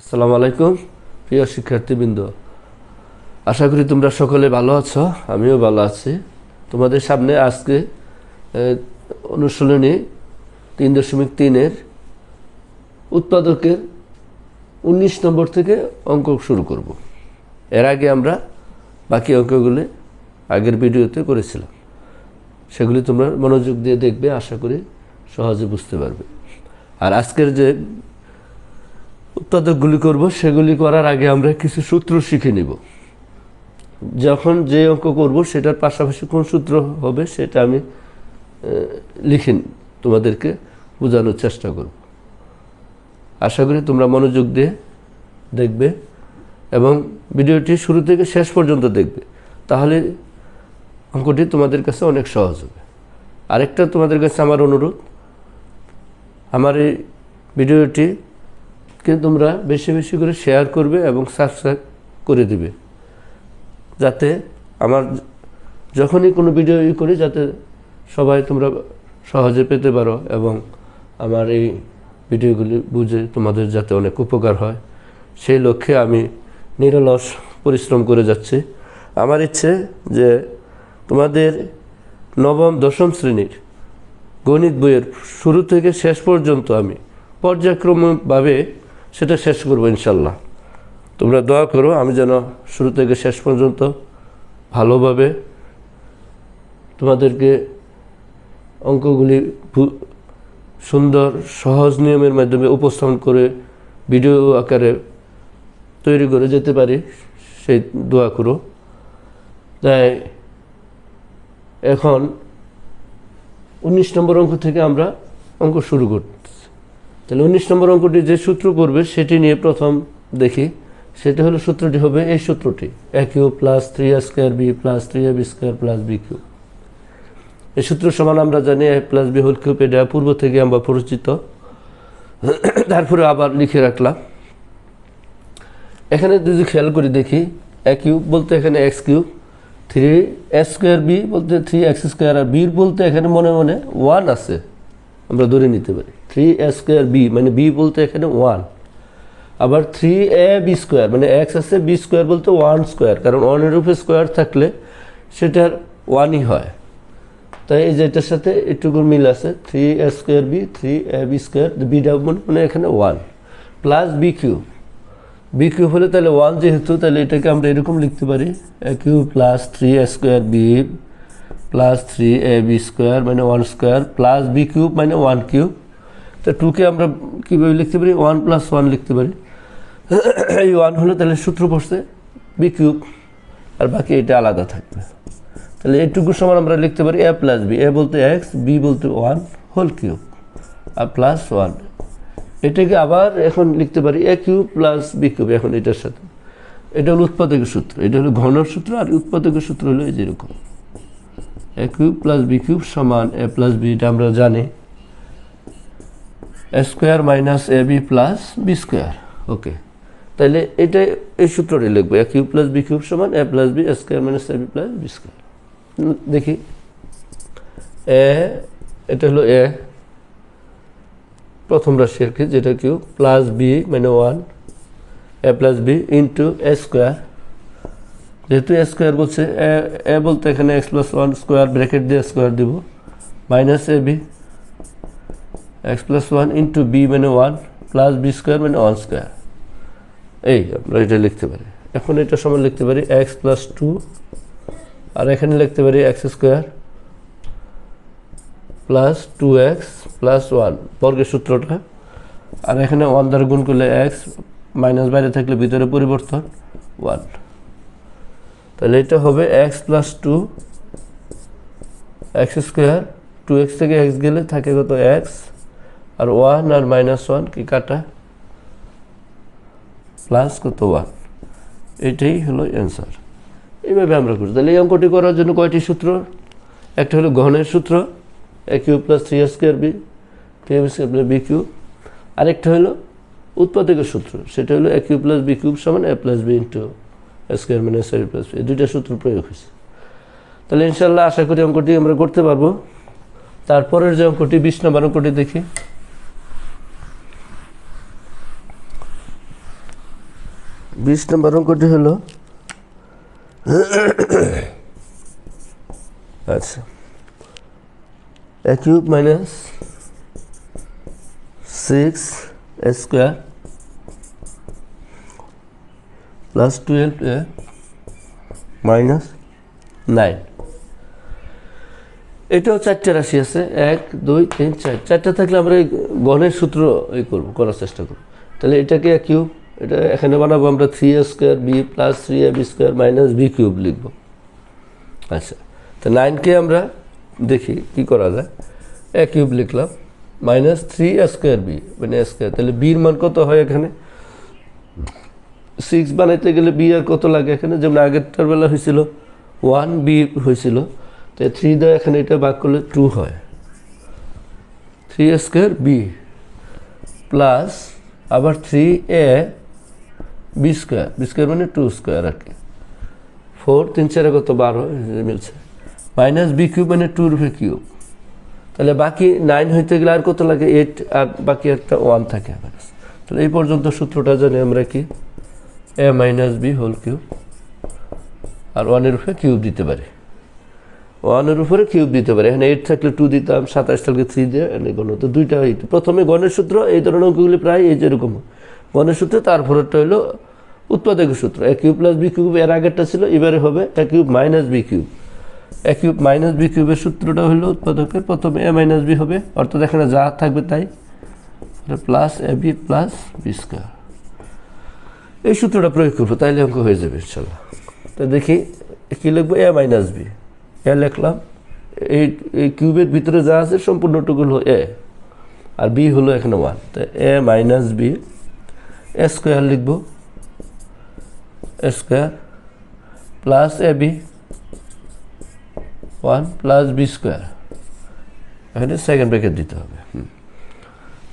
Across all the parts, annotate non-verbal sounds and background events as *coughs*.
আসসালামু আলাইকুম, প্রিয় শিক্ষার্থীবৃন্দ। আশা করি তোমরা সকলে ভালো আছো, আমিও ভালো আছি। তোমাদের সামনে আজকে অনুশীলনী তিন দশমিক তিনের উৎপাদকের উনিশ নম্বর থেকে অঙ্ক শুরু করব। এর আগে আমরা বাকি অঙ্কগুলি আগের ভিডিওতে করেছিলাম। সেগুলি তোমরা মনোযোগ দিয়ে দেখবে, আশা করি সহজে বুঝতে পারবে। আর আজকের যে উৎপাদকগুলি করব, সেগুলি করার আগে আমরা কিছু সূত্র শিখে নিব। যখন যে অঙ্ক করব, সেটার পাশাপাশি কোন সূত্র হবে, সেটা আমি লিখে তোমাদেরকে বোঝানোর চেষ্টা করব। আশা করি তোমরা মনোযোগ দিয়ে দেখবে এবং ভিডিওটি শুরু থেকে শেষ পর্যন্ত দেখবে। তাহলে অঙ্কটি তোমাদের কাছে অনেক সহজ হবে। আরেকটা তোমাদের কাছে আমার অনুরোধ, আমার এই ভিডিওটি কে তোমরা বেশি বেশি করে শেয়ার করবে এবং সাবস্ক্রাইব করে দিবে। যাতে আমার যখনই কোনো ভিডিও ই করি, যাতে সবাই তোমরা সহজে পেতে পারো এবং আমার এই ভিডিওগুলি বুঝে তোমাদের যাতে অনেক উপকার হয়। সেই লক্ষ্যে আমি নিরলস পরিশ্রম করে যাচ্ছি। আমার ইচ্ছে যে তোমাদের নবম, দশম শ্রেণির গণিত বইয়ের শুরু থেকে শেষ পর্যন্ত আমি পর্যায়ক্রমভাবে সেটা শেষ করব ইনশাল্লাহ। তোমরা দোয়া করো, আমি যেন শুরু থেকে শেষ পর্যন্ত ভালোভাবে তোমাদেরকে অঙ্কগুলি সুন্দর, সহজ নিয়মের মাধ্যমে উপস্থাপন করে ভিডিও আকারে তৈরি করে যেতে পারি, সেই দোয়া করো। তাই এখন উনিশ নম্বর অঙ্ক থেকে আমরা অঙ্ক শুরু করতেছি তাহলে উনিশ নম্বর অঙ্কটি যে সূত্র করবে, সেটি নিয়ে প্রথম দেখি। সেটা হলো সূত্রটি হবে এই সূত্রটি। A cube plus three a square b plus three a b square plus b cube এই সূত্র সমান আমরা জানি a plus b whole cube এটা পূর্ব থেকে আমরা পরিচিত। তারপরে আবার লিখে রাখলাম। এখানে যদি খেয়াল করে দেখি এ কিউব বলতে এখানে x cube three x square b বলতে থ্রি এক্স স্কোয়ার আর বির বলতে এখানে মনে মনে ওয়ান আছে। আমরা ধরে নিতে পারি। থ্রি এ স্কোয়ার বি মানে বি বলতে এখানে ওয়ান আবার থ্রি এ বি স্কোয়ার মানে এক্স আছে বি স্কোয়ার বলতে ওয়ান স্কোয়ার কারণ ওয়ানের উপরে স্কোয়ার থাকলে সেটার ওয়ানই হয়। তাই এই যেটার সাথে একটুকুর মিল আছে three a square b three a b square beta মানে এখানে one plus b cube b cube হলে তাহলে ওয়ান যেহেতু, তাহলে এটাকে আমরা এরকম লিখতে পারি a cube plus three a square b plus three a b square মানে one square plus b cube মানে ওয়ান কিউব তো টুকে আমরা কীভাবে লিখতে পারি? ওয়ান প্লাস ওয়ান লিখতে পারি। *coughs* এই ওয়ান হলে তাহলে সূত্র পড়ছে বি কিউব আর বাকি এটা আলাদা থাকবে। তাহলে এইটুকু সমান আমরা লিখতে পারি এ প্লাস বি এ বলতে এক্স বি বলতে ওয়ান হোল কিউব আর প্লাস ওয়ান এটাকে আবার এখন লিখতে পারি a cube plus b cube এখন এটার সাথে। এটা হলো উৎপাদকের সূত্র। এটা হলো ঘনর সূত্র আর উৎপাদকের সূত্র হলো এই যেরকম a cube plus b cube সমান এ প্লাস বি এটা আমরা জানি। Square minus a b plus b square okay তাহলে এটা এই সূত্রটি লিখব। A cube plus b cube সমান a plus b square minus a b plus b square দেখি। এ এটা হলো এ প্রথম রাশি আর কি, যেটা কিউ প্লাস বি মানে one a plus b into a square যেহেতু এ স্কোয়ার বলছে এ বলতে এখানে x plus one square bracket দিয়ে স্কোয়ার দিব minus a b x plus one into b মানে ওয়ান প্লাস বি স্কোয়ার মানে one square এই আমরা এটা লিখতে পারি। এখন এটা সময় লিখতে পারি এক্স প্লাস টু আর এখানে লিখতে পারি x square plus two x plus one বর্গের সূত্রটা। আর এখানে ওয়ান দ্বারা গুণ করলে এক্স মাইনাস বাইরে থাকলে ভিতরে পরিবর্তন ওয়ান তাহলে এটা হবে x plus two x square two x থেকে এক্স গেলে থাকে কত এক্স আর ওয়ান আর মাইনাস ওয়ান কি কাটা? প্লাস কত ওয়ান এটাই হলো অ্যান্সার এইভাবে আমরা করি। তাহলে এই অঙ্কটি করার জন্য কয়টি সূত্র? একটা হলো গহনের সূত্র a cube plus three square b three square plus b cube আরেকটা হলো উৎপাদকের সূত্র, সেটা হলো a cube plus b cube সমান a plus b into square minus a plus এই দুইটা সূত্র প্রয়োগ হয়েছে। তাহলে ইনশাল্লাহ আশা করি অঙ্কটি আমরা করতে পারব। তারপরের যে অঙ্কটি, বিশ নম্বর অঙ্কটি দেখি। বিশ নম্বর অঙ্কটি হলো আচ্ছা cube minus six square plus twelve a minus nine এটাও চারটে রাশি আছে। এক দুই তিন চার। চারটে থাকলে আমরা এই গণের সূত্র এই করব করার চেষ্টা করব। তাহলে এটাকে কিউব এটা এখানে বানাবো আমরা three a square b plus three a b square minus b cube লিখব। আচ্ছা তো নাইনকে আমরা দেখি কি করা যায়? এ কিউব লিখলাম minus three a square b মানে এ স্কোয়ার তাহলে বির মান কত হয় এখানে? সিক্স বানাইতে গেলে বি আর কত লাগে? এখানে যেমন আগেরটার বেলা হয়েছিল ওয়ান বি হয়েছিল তো থ্রি দেয় এখানে এটা ভাগ করলে টু হয়। থ্রি স্কোয়ার বি প্লাস আবার three a b square b square মানে টু স্কোয়ার আর কি। ফোর তিন, চারে কত? বারো মিলছে। মাইনাস বি কিউব মানে টু রুপে কিউব তাহলে বাকি নাইন হইতে গেলে আর কত লাগে? এইট আর বাকি একটা ওয়ান থাকে। তাহলে এই পর্যন্ত সূত্রটা জানি আমরা কি। A minus b whole cube আর ওয়ানের উপরে কিউব দিতে পারি। ওয়ানের উপরে কিউব দিতে পারি। এখানে এইট থাকলে টু দিতাম, সাতাশ থাকলে থ্রি দিয়ে এনে গণ তো দুইটা এইট প্রথমে গণের সূত্র, এই ধরনের অঙ্কগুলি প্রায় এই যেরকম। গণের সূত্র, তারপরেরটা হলো উৎপাদকের সূত্র। A cube plus b cube এর আগেরটা ছিল, এবারে হবে a cube minus b cube a cube minus b কিউবের সূত্রটা হলো উৎপাদকের। প্রথমে এ মাইনাস বি হবে, অর্থাৎ এখানে যা থাকবে তাই। Plus a b plus b square এই সূত্রটা প্রয়োগ করব, তাইলে অঙ্ক হয়ে যাবে, ইনশাল্লাহ। তো দেখি, কী লিখব? এ মাইনাস বি এ লিখলাম, এই এই কিউবের ভিতরে যা আছে সম্পূর্ণটুকু হলো এ আর বি হলো এখানে ওয়ান তো a minus b a square লিখব a square plus a b one plus b square এখানে সেকেন্ড ব্র্যাকেট দিতে হবে।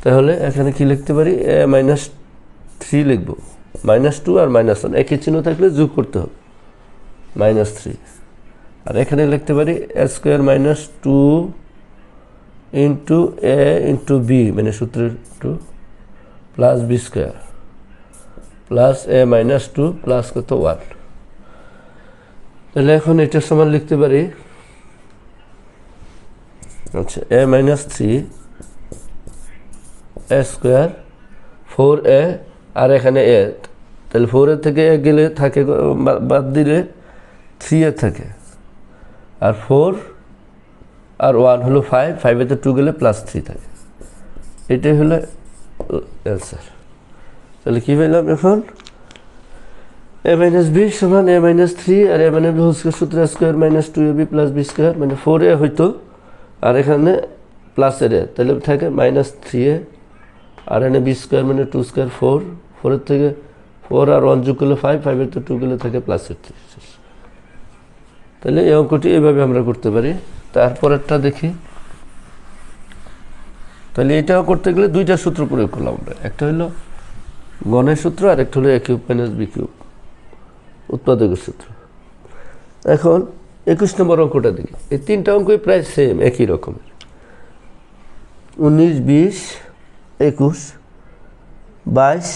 তাহলে এখানে কি লিখতে পারি? এ মাইনাস থ্রি লিখব। মাইনাস টু আর মাইনাস ওয়ান। একই চিহ্ন থাকলে যোগ করতে হবে। Minus three. আর এখানে লিখতে পারি a square minus two into a into b মানে সূত্রের two, plus b square, plus a minus two, plus কত ওয়ান। তাহলে এখন এটার সমান লিখতে পারি আচ্ছা a minus three, a square, four a, আর এখানে এ। তাহলে ফোরের থেকে গেলে থাকে বাদ দিলে থ্রি এ থাকে। আর ফোর আর ওয়ান হলো ফাইভ ফাইভেতে টু গেলে প্লাস থ্রি থাকে। এটাই হলো অ্যান্সার তাহলে কী পেলাম এখন? এ মাইনাস বি সমান এ মাইনাস থ্রি আর এ মাইনাস হোল স্কোয়ার সূত্র square minus two a b plus b square মানে ফোর এ হইতো। আর এখানে প্লাসের এ, তাহলে থাকে মাইনাস থ্রি এ। আর এখানে বি স্কোয়ার মানে টু স্কোয়ার ফোর ফোরের থেকে ফোর আর ওয়ান যোগ করলে ফাইভ ফাইভের তো টু গেলে থাকে প্লাসের থ্রি তাহলে এই অঙ্কটি এভাবে আমরা করতে পারি। তারপরেরটা দেখি। তাহলে এটাও করতে গেলে দুইটা সূত্র প্রয়োগ করলাম আমরা। একটা হলো গণের সূত্র আর একটা হলো a cube minus b cube উৎপাদকের সূত্র। এখন একুশ নম্বর অঙ্কটা দেখি। এই তিনটা অঙ্কই প্রায় সেম একই রকমের। উনিশ, বিশ, একুশ, বাইশ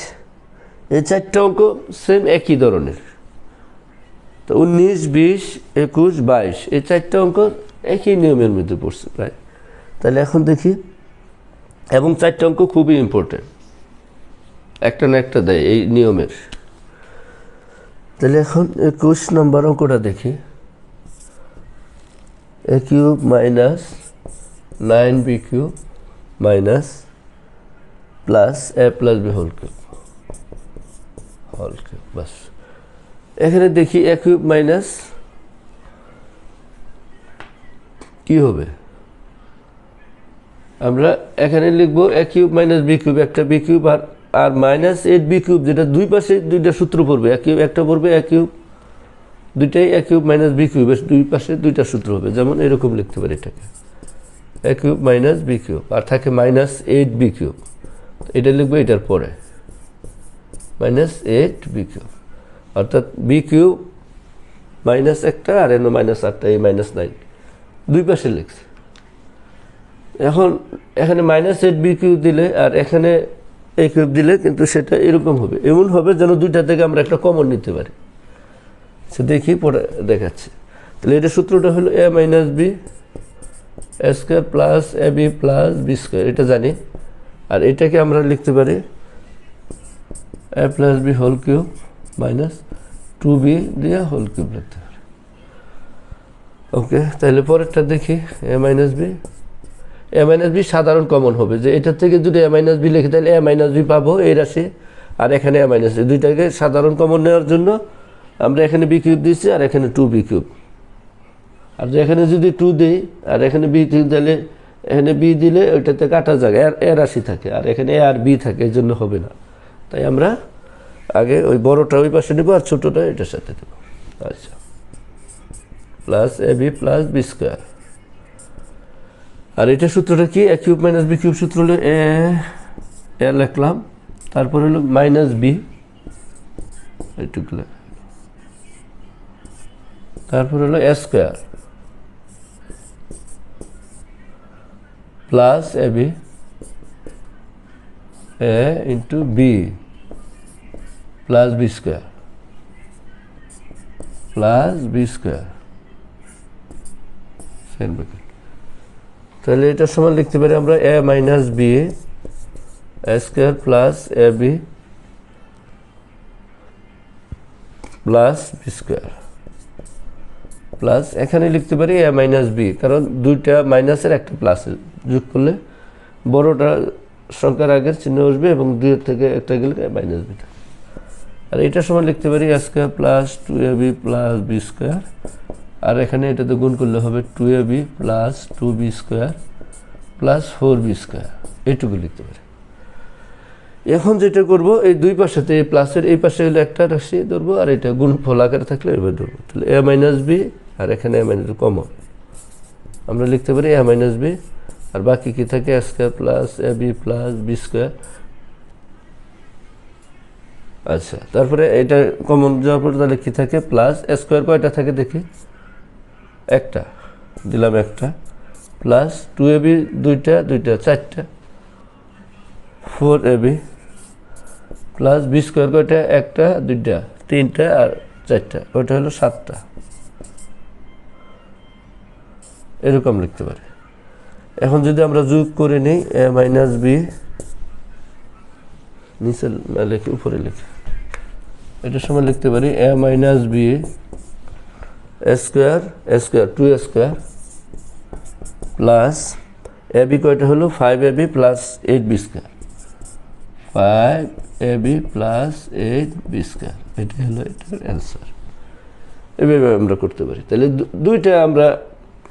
এই চারটা অঙ্ক সেম একই ধরনের। তো উনিশ, বিশ, একুশ, বাইশ, এই চারটা অঙ্ক একই নিয়মের মধ্যে পড়ছে প্রায়। তাহলে এখন দেখি, এবং চারটা অঙ্ক খুবই ইম্পর্টেন্ট একটা না একটা দেয় এই নিয়মের। তাহলে এখন একুশ নম্বর অঙ্কটা দেখি। A cube minus nine b cube minus plus a plus b whole cube cube বাস। এখানে দেখি এ কিউব মাইনাস কি হবে? আমরা এখানে লিখব a cube minus b cube একটা বি কিউব আর আর মাইনাস এইট বি কিউব যেটা দুই পাশে দুইটা সূত্র পড়বে। এক কিউব একটা পড়বে, এক কিউব দুইটাই এক কিউব মাইনাস বি কিউব দুই পাশে দুইটা সূত্র হবে। যেমন এরকম লিখতে পারি এটাকে। এক কিউব মাইনাস বি কিউব আর থাকে মাইনাস এইট বি কিউব এটা লিখব এটার পরে। মাইনাস এইট বি কিউব অর্থাৎ বি কিউব মাইনাস একটা আর এন মাইনাস আটটা এই মাইনাস নাইন দুই পাশে লিখছে। এখন এখানে মাইনাস এইট বি কিউ দিলে আর এখানে এ কিউব দিলে কিন্তু সেটা এরকম হবে। এমন হবে যেন দুইটা থেকে আমরা একটা কমন নিতে পারি। সে দেখি পরে দেখাচ্ছে। তাহলে এটা সূত্রটা হলো a minus b square plus a b plus b square এটা জানি। আর এটাকে আমরা লিখতে পারি a plus b whole cube minus two b দিয়ে হোল কিউব লিখতে পারি ওকে তাহলে পরেরটা দেখি a minus b a minus b সাধারণ কমন হবে, যে এটার থেকে যদি এ মাইনাস বি লিখে, তাহলে এ মাইনাস বি পাবো, এই রাশি, আর এখানে এ মাইনাস বি দুইটাকে সাধারণ কমন নেওয়ার জন্য আমরা এখানে বি কিউব দিচ্ছি আর এখানে টু বি কিউব আর এখানে যদি টু দিই, আর এখানে বি কিউব দিলে এখানে বি দিলে ওইটাতে কাটা যাবে এর এ রাশি থাকে, আর এখানে এ আর বি থাকে, এই জন্য হবে না। তাই আমরা আগে ওই বড়টা ওই পাশে নেব আর ছোটোটা এটার সাথে দেবো। আচ্ছা। Plus a b plus b square আর এটা সূত্রটা কি? A cube minus b cube সূত্র হলো এ এ লিখলাম। তারপর হলো মাইনাস বি এইটুকু। তারপর হলো a square plus a b a into b plus b square plus b square Sen bracket তাহলে এটার সমান লিখতে পারি আমরা a minus b a square plus a b plus b square plus এখানে লিখতে পারি এ মাইনাস বি কারণ দুইটা মাইনাসের একটা প্লাসের যোগ করলে বড়টা সংখ্যার আগের চিহ্ন আসবে এবং দুইয়ের থেকে একটা গেলে মাইনাস বিটা আর এটার সময় লিখতে পারি a square plus two a b plus b square আর এখানে এটাতে গুণ করলে হবে two a b plus two b square plus four b square এইটুকু লিখতে পারি। এখন যেটা করব, এই দুই পাশেতে এই প্লাসের এই পাশে হলে একটা রাশি ধরবো আর এটা গুণ ফল আকারে থাকলে এবার ধরবো। তাহলে এ মাইনাস বি আর এখানে এ মাইনাস কমন আমরা লিখতে পারি এ মাইনাস বি আর বাকি কি থাকে? Square plus a b plus b square আচ্ছা তারপরে এটা কমন যাওয়ার পরে তাহলে কী থাকে? প্লাস এ স্কোয়ার কয়টা থাকে দেখি? একটা, দিলাম একটা। প্লাস টু এ বি দুইটা দুইটা, চারটা। Four a b plus b square কয়টা? একটা, দুইটা, তিনটা আর চারটা। ওইটা হলো সাতটা। এরকম লিখতে পারি। এখন যদি আমরা যোগ করে নিই, এ মাইনাস বি নিচে লিখে, উপরে লিখে। এটার সময় লিখতে পারি, a minus b square square two square plus a b কয়টা হলো? Five a b plus eight b square five a b plus eight b square এটাই হলো এটার অ্যান্সার এভাবে আমরা করতে পারি। তাহলে দুইটা আমরা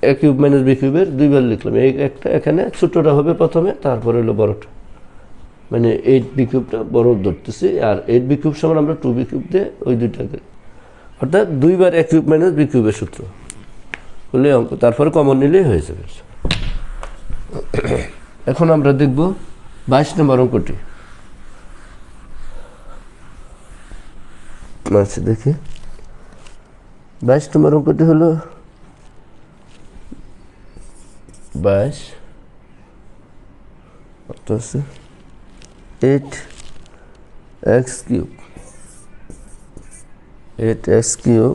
এ কিউব মাইনাস বি কিউবের দুইবার লিখলাম। এই একটা এখানে ছোটোটা হবে প্রথমে, তারপরে হলো বড়টা। মানে এইট বি কিউবটা বড় ধরতেছি, আর এইট বি কিউব আমরা টু বি কিউব দিয়ে ওই দুইটাকে অর্থাৎ দুইবার এ কিউব মাইনাস বি কিউবের সূত্র। হলে অঙ্ক, তারপরে কমন নিলেই হয়ে যাবে। এখন আমরা দেখব বাইশ নম্বর অঙ্কটি। আচ্ছা দেখি। বাইশ নম্বর অঙ্কটি হলো বাইশ কত আছে eight x cube eight x cube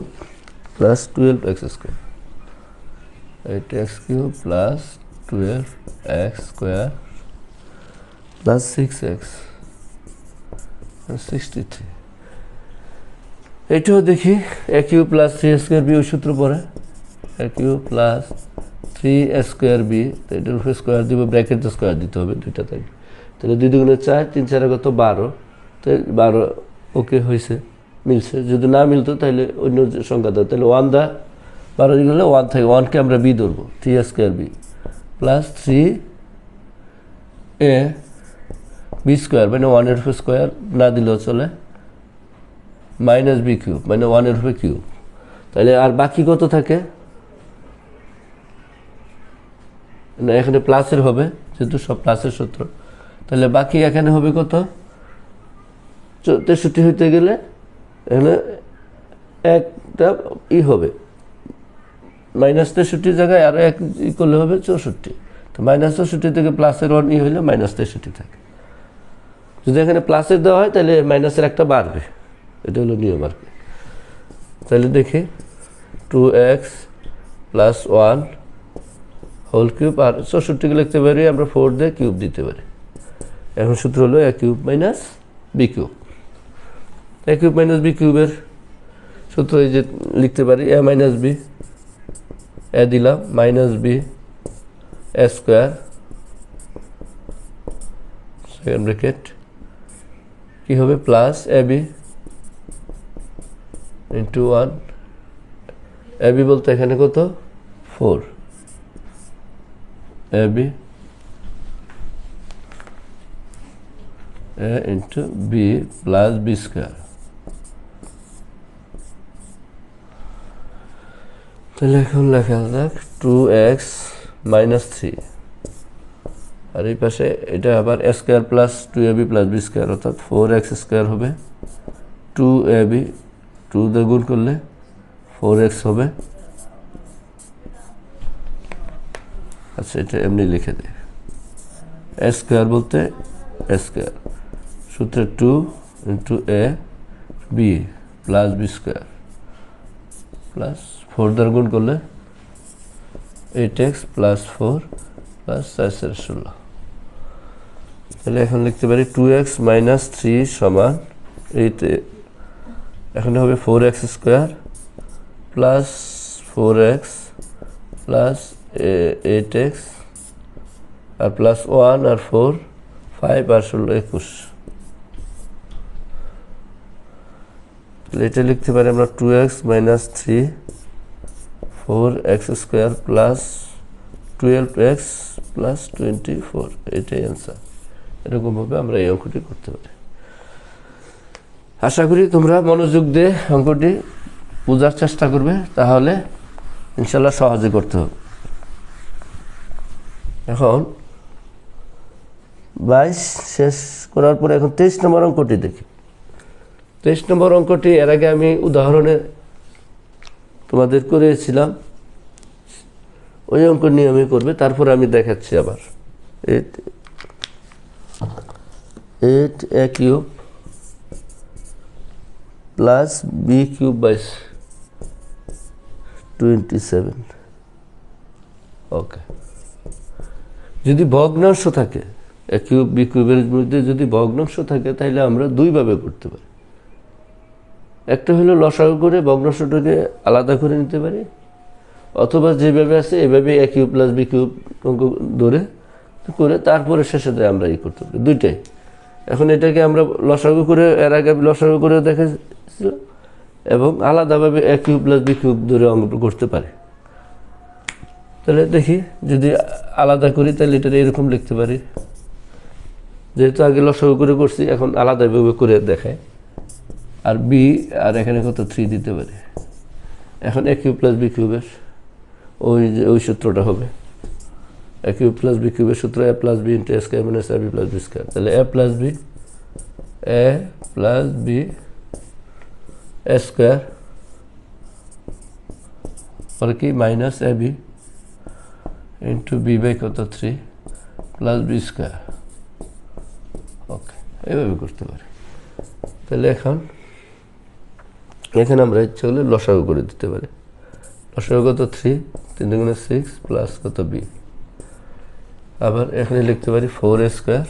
plus twelve x square eight x cube plus twelve x square plus six x sixty three এটাও দেখি a cube plus three square b ওই সূত্র পড়ে a cube plus three square b এটার উপরে square দিব bracket square দিতে হবে দুইটা থাকবে তাহলে দুই দুগুণে চার, তিন চারে কত? বারো। তো বারো ওকে হয়েছে মিলছে। যদি না মিলতো তাহলে অন্য সংখ্যা দাও। তাহলে ওয়ান দা, বারো গেলে ওয়ান থাকে। ওয়ানকে আমরা বি ধরবো three square b plus three a b square মানে ওয়ানের উপর স্কোয়ার না দিলেও চলে মাইনাস বি কিউব মানে ওয়ানের উপরে কিউব তাহলে আর বাকি কত থাকে? না, এখানে প্লাসের হবে, যেহেতু সব প্লাসের সূত্র। তাহলে বাকি এখানে হবে কত? তেষট্টি হইতে গেলে এখানে একটা ই হবে। মাইনাস তেষট্টির জায়গায় আরও এক ই করলে হবে চৌষট্টি। তো মাইনাস চৌষট্টি থেকে প্লাসের ওয়ান ই হইলে মাইনাস তেষট্টি থাকে। যদি এখানে প্লাসের দেওয়া হয়, তাহলে মাইনাসের একটা বাড়বে। এটা হলো নিয়ম আর কি। তাহলে দেখি two x plus one whole cube আর চৌষট্টিকে লিখতে পারি, আমরা ফোর দিয়ে কিউব দিতে পারি। এখন সূত্র হলো a cube minus b cube a cube minus b কিউবের সূত্র এই যে লিখতে পারি এ মাইনাস বি এ দিলাম minus b a square second bracket কী হবে? Plus a b into one a b বলতে এখানে কত? Four a b a into b plus b square তাহলে এখন লেখা যাক টু এক্স মাইনাস থ্রি আর এই পাশে এটা আবার a square plus two a b plus b square অর্থাৎ ফোর এক্স স্কোয়ার হবে। টু এ বি টু দিয়ে গুণ করলে ফোর এক্স হবে। আচ্ছা এটা এমনি লিখে দে। এ স্কোয়ার বলতে এ স্কোয়ার সূত্রে two into a b plus b square plus four দ্বারা গুণ করলে eight x plus four plus চার চার ষোলো। তাহলে এখন লিখতে পারি টু এক্স মাইনাস থ্রি সমান এইট এখানে হবে four x square plus four x plus eight x আর প্লাস ওয়ান আর ফোর ফাইভ আর ষোলো, একুশ। এটা লিখতে পারি আমরা two x minus three four x square plus twelve x plus twenty four এটাই অ্যান্সার এরকমভাবে আমরা এই অঙ্কটি করতে পারি। আশা করি তোমরা মনোযোগ দিয়ে অঙ্কটি বোঝার চেষ্টা করবে। তাহলে ইনশাল্লাহ সহজে করতে হবে। এখন বাইশ শেষ করার পরে এখন তেইশ নম্বর অঙ্কটি দেখি। তেইশ নম্বর অঙ্কটি এর আগে আমি উদাহরণে তোমাদের করেছিলাম। ওই অঙ্ক নিয়মে করবে, তারপর আমি দেখাচ্ছি আবার। Eight eight a cube plus b cube বাইশ টোয়েন্টি সেভেন ওকে যদি ভগ্নাংশ থাকে, এ মধ্যে যদি ভগ্নাংশ থাকে তাহলে আমরা দুইভাবে করতে পারি। একটা হলো লসাগু করে ভগ্নাংশটাকে আলাদা করে নিতে পারি, অথবা যেভাবে আছে এভাবে এ প্লাস বি কিউব অঙ্ক ধরে করে তারপরে শেষে আমরা ই করতে পারি। দুইটাই। এখন এটাকে আমরা লসাগু করে, এর আগে লসাগু করে দেখেছিল এবং আলাদাভাবে এ প্লাস বি ধরে অঙ্ক করতে পারি। তাহলে দেখি, যদি আলাদা করি, তাহলে এটা এরকম লিখতে পারি। যেহেতু আগে লসাগু করে করছি, এখন আলাদাভাবে করে দেখায়। আর বি আর এখানে কত? থ্রি দিতে পারি। এখন এ কিউব প্লাস বি কিউবের ওই যে, ওই সূত্রটা হবে। এ কিউব প্লাস বি কিউবের সূত্র a plus b into a square minus a b plus b square তাহলে a plus b a plus b a square পরে কি? Minus a b into b by কত three plus b square okay এইভাবে করতে পারি। তাহলে এখন, এখানে আমরা ইচ্ছে হলে লসাগু করে দিতে পারি। লসাগু কত থ্রি তিন দুগুণে সিক্স প্লাস কত বি আবার এখানে লিখতে পারি four a square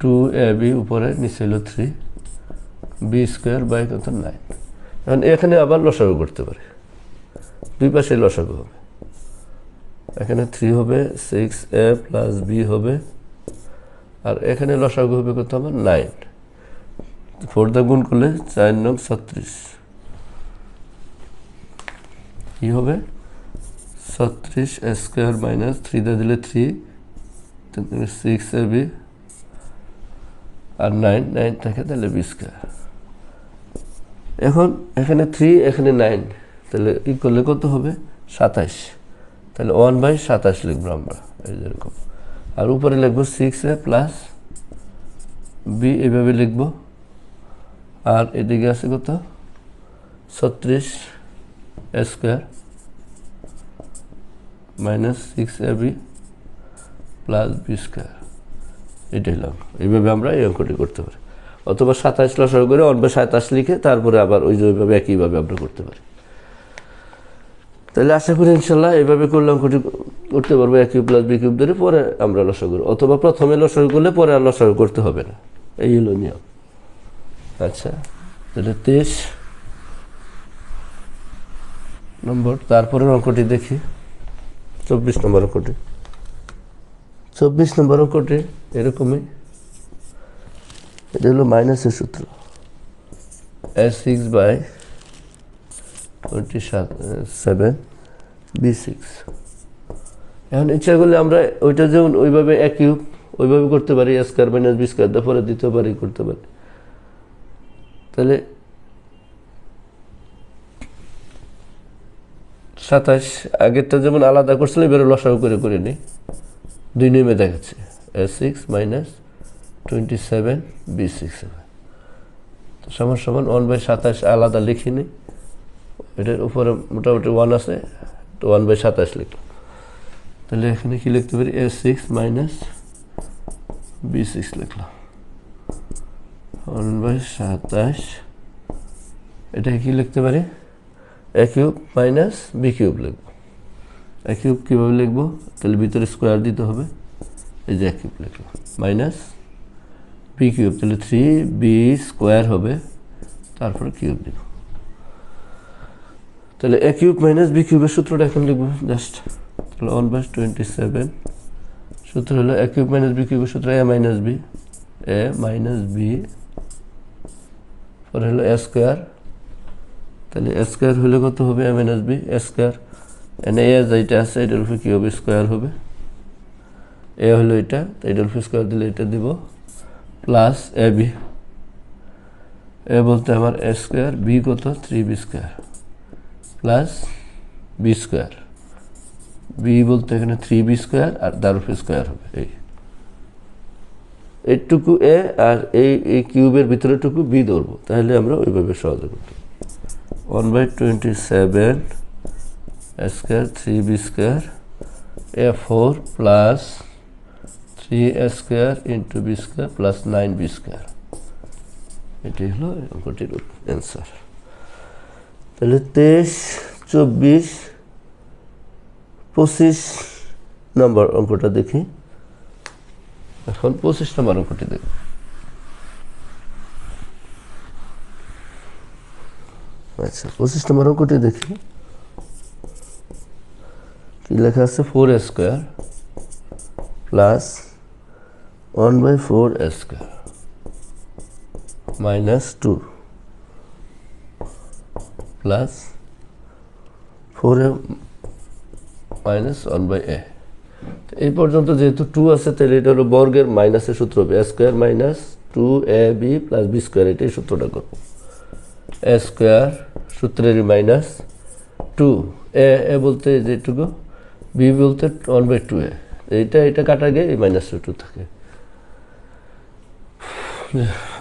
two a b উপরে, নিচে হলো থ্রি বি স্কোয়ার বাই কত নাইন এখন এখানে আবার লসাগু করতে পারি। দুই পাশে লসাগু হবে। এখানে থ্রি হবে সিক্স এ প্লাস বি হবে, আর এখানে লসাগু হবে কত আমার নাইন ফোর দা গুণ করলে চার নং ছত্রিশ। কি হবে? ছত্রিশ স্কোয়ার মাইনাস থ্রি দা দিলে থ্রি সিক্স এ বি আর নাইন নাইন থাকে তাহলে বি স্কোয়ার এখন এখানে থ্রি এখানে নাইন তাহলে ই করলে কত হবে? সাতাইশ তাহলে ওয়ান বাই সাতাশ লিখব আমরা, এই যেরকম আর উপরে লিখব সিক্স এ প্লাস বি এভাবে লিখব। আর এদিকে আছে কত? ছত্রিশ square minus six a b plus b square এটাই হলো এইভাবে আমরা এই অঙ্কটি করতে পারি। অথবা সাতাশ লসাগু করে অনবে সাতাশ লিখে তারপরে আবার ওই যে ওইভাবে একইভাবে আমরা করতে পারি। তাহলে আশা করি ইনশাল্লাহ এইভাবে করলে অঙ্কটি করতে পারব এক কিউব প্লাস বি কিউব ধরে পরে আমরা লসাগু। অথবা প্রথমে লসাগু করলে পরে আর লসাগু করতে হবে না। এই হলো নিয়ম। আচ্ছা তাহলে তেইশ নম্বর, তারপরের অঙ্কটি দেখি। চব্বিশ নম্বর অঙ্কটি। চব্বিশ নম্বর অঙ্কটি এরকমই। এটা হলো মাইনাসের সূত্র। S six by seven b six এখন ইচ্ছা করলে আমরা ওইটা যেমন ওইভাবে এক কিউব ওইভাবে করতে পারি স্কোয়ার মাইনাস বি স্কোয়ার তারপরে দিতে পারি করতে পারি। তাহলে সাতাশ, আগেরটা যেমন আলাদা করছিলাম, এবারে লসাগু করে করে নিই। দুই নিয়মে দেখাচ্ছে। A six minus twenty seven b six সমান সমান ওয়ান বাই সাতাশ আলাদা লিখিনি এটার উপরে মোটামুটি ওয়ান আছে, তো ওয়ান বাই সাতাশ লিখলাম। তাহলে এখানে কি লিখতে পারি? A six minus b six লিখলাম। ওয়ান বাই সাতাশ এটা কি লিখতে পারি? A cube minus b cube লিখব। এ কিউব কীভাবে লিখব? তাহলে ভিতরে স্কোয়ার দিতে হবে। এই যে এ কিউব লিখলাম। মাইনাস বি কিউব তাহলে থ্রি বি স্কোয়ার হবে। তারপরে কিউব দিব তাহলে এ কিউব মাইনাস বি কিউবের সূত্রটা এখন লিখব জাস্ট তাহলে ওয়ান বাই টোয়েন্টি সেভেন সূত্র হলো এ কিউব মাইনাস বি কিউবের সূত্র a minus b a minus b পরে হলো এ স্কোয়ার তাহলে এ স্কোয়ার হলে কত হবে a minus b a square এনে এ যেটা আছে, এটার উপরে কী হবে স্কোয়ার হবে এ হলো এটা তো এটার উপরে স্কোয়ার দিলে এটা দিব প্লাস এ বি এ বলতে আমার এ স্কোয়ার বি কত three b square plus b square b বলতে এখানে থ্রি বি স্কোয়ার আর উপরে স্কোয়ার হবে, এই। এইটুকু এ আর এই এই কিউবের ভিতরেটুকু বি ধরবো, তাহলে আমরা ওইভাবে সহজে করতে one by twenty seven square three b square a four plus three square into b square plus nine b square এটি হলো অঙ্কটির অ্যান্সার তাহলে তেইশ চব্বিশ পঁচিশ নম্বর অঙ্কটা দেখি। এখন পঁচিশ নম্বর অঙ্কটি দেখি। আচ্ছা পঁচিশ নম্বর অঙ্কটি দেখি। কি লেখা আছে? Four square plus one by four square minus two. Plus four a minus one by a এই পর্যন্ত যেহেতু টু আছে, তাহলে এটা হলো বর্গের মাইনাসের সূত্র হবে a square minus two a b plus b square এটাই সূত্রটা করব। এ স্কোয়ার সূত্রের মাইনাস টু এ এ বলতে যেটুকু বি বলতে ওয়ান বাই টু এ এইটা, এটা কাটা গিয়ে এই মাইনাস টু থাকে।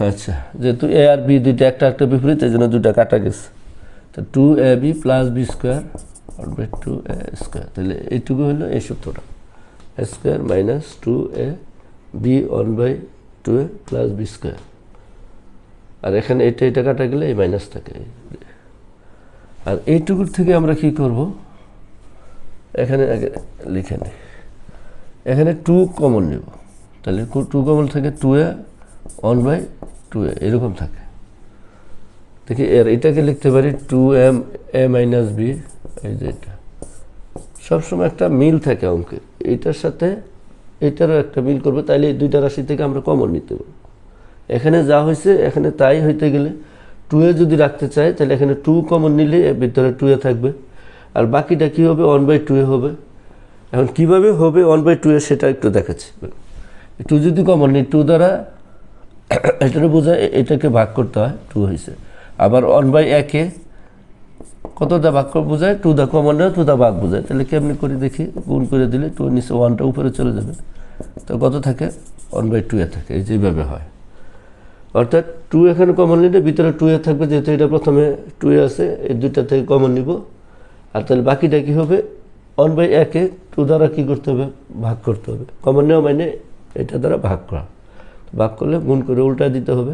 আচ্ছা যেহেতু এ আর বি দুইটা একটা একটা বিপরীত, এই জন্য দুইটা কাটা গেছে। তো two a b plus b square by two a square তাহলে এইটুকু হলো এই সূত্রটা। A square minus two a b one by two a plus b square আর এখানে এটা এটা কাটা গেলে এই মাইনাস থাকে। আর এইটুকুর থেকে আমরা কি করব? এখানে আগে লিখে নিই এখানে টু কমন নেব। তাহলে টু কমন থেকে two a one by two a এরকম থাকে। দেখি, এর এটাকে লিখতে পারি two m a minus b এই যে এটা। সবসময় একটা মিল থাকে অঙ্কে। এটার সাথে এটারও একটা মিল করবে, তাইলে এই দুইটা রাশি থেকে আমরা কমন নিতে পারব। এখানে যা হয়েছে, এখানে তাই হইতে গেলে টু এ যদি রাখতে চাই তাহলে এখানে টু কমন নিলে এর ভিতরে টু এ থাকবে। আর বাকিটা কী হবে? ওয়ান বাই টু এ হবে। এখন কীভাবে হবে ওয়ান বাই টু এ সেটা একটু দেখাচ্ছি। টু যদি কমন নিই টু দ্বারা এটারে বোঝায় এটাকে ভাগ করতে হয় টু হয়েছে আবার ওয়ান বাই একে কত করে বোঝায়? টু দা কমন টু দা ভাগ বোঝায়। তাহলে কেমনি করে দেখি? গুণ করে দিলে টু নিচে ওয়ানটা উপরে চলে যাবে। তো কত থাকে? ওয়ান বাই টু এ থাকে, এই যেভাবে হয়। অর্থাৎ টু এখানে কমন নিলে ভিতরে টু এ থাকবে, যেহেতু এটা প্রথমে টু এ আছে, এই দুইটা থেকে কমন নিব। আর তাহলে বাকিটা কী হবে? ওয়ান বাই একে টু দ্বারা কী করতে হবে? ভাগ করতে হবে। কমন নেওয়া মানে এটা দ্বারা ভাগ করা। ভাগ করলে গুণ করে উল্টা দিতে হবে।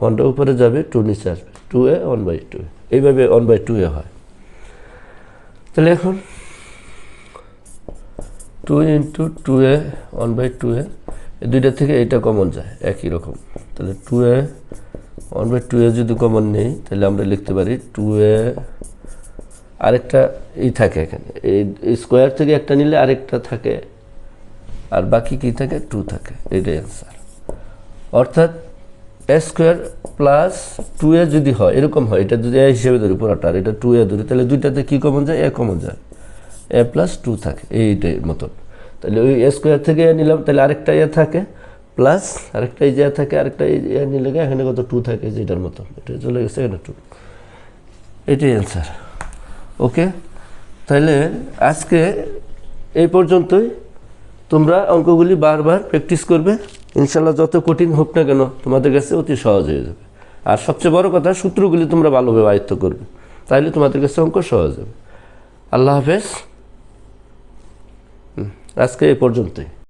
ওয়ানটা উপরে যাবে টু নিচে আসবে। Two a one by two a এইভাবে ওয়ান বাই টু এ হয়। তাহলে এখন two into two a one by two a দুইটা থেকে এইটা কমন যায়, একই রকম। তাহলে two a one by two a যদি কমন নেই, তাহলে আমরা লিখতে পারি টু এ আরেকটা ই থাকে এখানে। এই স্কোয়ার থেকে একটা নিলে আরেকটা থাকে, আর বাকি কি থাকে? টু থাকে। এটাই অ্যান্সার অর্থাৎ a square plus two a যদি হয়, এরকম হয়, এটা যদি এ হিসেবে ধরি পুরোটা এটা টু এ ধরি, তাহলে দুইটাতে কী কমন যায়? এ কমন যায়। এ প্লাস টু থাকে, এইটাই মতন। তাহলে ওই এ স্কোয়ার থেকে এ নিলাম, তাহলে আরেকটা এ থাকে, প্লাস আরেকটা এই যে থাকে, আরেকটা এ নিলে এখানে কত টু থাকে, যেটার মতো এটা চলে গেছে এখানে টু। এটাই অ্যান্সার ওকে? তাহলে আজকে এই পর্যন্তই। তোমরা অঙ্কগুলি বারবার প্র্যাকটিস করবে। ইনশাল্লাহ যত কঠিন হোক না কেন তোমাদের কাছে অতি সহজ হয়ে যাবে। আর সবচেয়ে বড় কথা, সূত্রগুলি তোমরা ভালোভাবে আয়ত্ত করবে। তাহলে তোমাদের কাছে অঙ্ক সহজ হবে। আল্লাহ হাফেজ। আজকে এ পর্যন্তই।